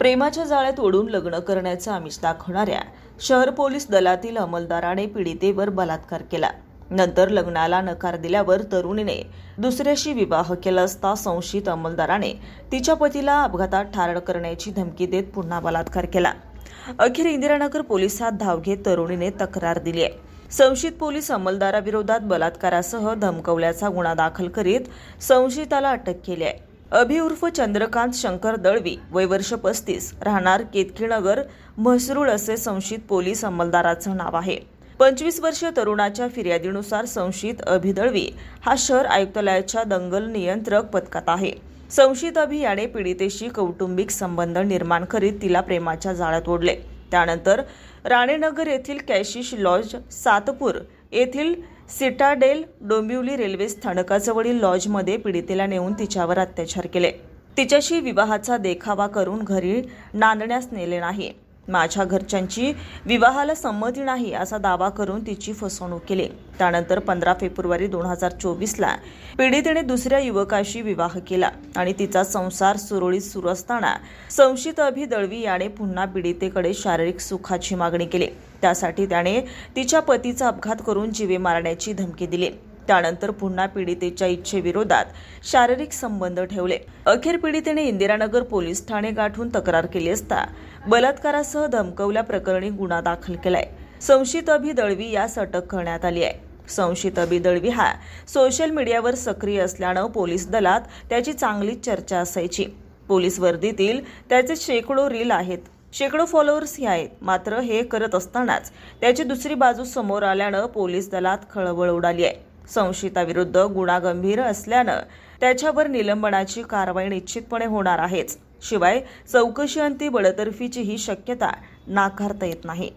प्रेमाच्या जाळ्यात ओढून लग्न करण्याचं आमिष दाखवणाऱ्या शहर पोलीस दलातील अंमलदाराने पीडितेवर बलात्कार केला. नंतर लग्नाला नकार दिल्यावर तरुणीने दुसऱ्याशी विवाह केला असता संशयित अंमलदाराने तिच्या पतीला अपघातात ठार करण्याची धमकी देत पुन्हा बलात्कार केला. अखेर इंदिरानगर पोलिसात धाव घेत तरुणीने तक्रार दिली आहे. संशयित पोलीस अंमलदाराविरोधात बलात्कारासह धमकवल्याचा गुन्हा दाखल करीत संशयिताला अटक केली आहे. अभि उर्फ चंद्रकांत शंकर दळवी वय वर्ष पस्तीस राहणार केतकीनगर म्हसरूळ असे संशयित पोलीस अंमलदाराचं नाव आहे. पंचवीस वर्षीय तरुणाच्या फिर्यादीनुसार संशयित अभि दळवी हा शहर आयुक्तालयाच्या दंगल नियंत्रक पथकात आहे. संशयित अभि याने पीडितेशी कौटुंबिक संबंध निर्माण करीत तिला प्रेमाच्या जाळ्यात ओढले. त्यानंतर राणेनगर येथील कॅशिश लॉज सातपूर येथील सिटाडेल डोंबिवली रेल्वे स्थानकाजवळील लॉजमध्ये पीडितेला नेऊन तिच्यावर अत्याचार केले. तिच्याशी विवाहाचा देखावा करून घरी नांदण्यास नेले नाही. माझ्या घरच्यांची विवाहाला संमती नाही असा दावा करून तिची फसवणूक केली. त्यानंतर पंधरा फेब्रुवारी दोन हजार चोवीसला पीडितेने दुसऱ्या युवकाशी विवाह केला आणि तिचा संसार सुरळीत सुरू असताना संशित अभि दळवी याने पुन्हा पीडितेकडे शारीरिक सुखाची मागणी केली. त्यासाठी त्याने तिच्या पतीचा अपघात करून जीवे मारण्याची धमकी दिली. त्यानंतर पुन्हा पीडितेच्या इच्छेविरोधात शारीरिक संबंध ठेवले. अखेर पीडितेने इंदिरानगर पोलीस ठाणे गाठून तक्रार केली असता बलात्कारासह धमकवल्या प्रकरणी गुन्हा दाखल केलाय. संशयित अभि दळवी यास अटक करण्यात आली आहे. संशयित अभि दळवी हा सोशल मीडियावर सक्रिय असल्यानं पोलीस दलात त्याची चांगलीच चर्चा असायची. पोलीस वर्दीतील त्याचे शेकडो रील आहेत. शेकडो फॉलोअर्स हे आहेत. मात्र हे करत असतानाच त्याची दुसरी बाजू समोर आल्यानं पोलीस दलात खळबळ उडाली आहे. संशयिताविरुद्ध गुन्हा गंभीर असल्यानं त्याच्यावर निलंबनाची कारवाई निश्चितपणे होणार आहेच. शिवाय चौकशी अंती बडतर्फीची ही शक्यता नाकारता येत नाही.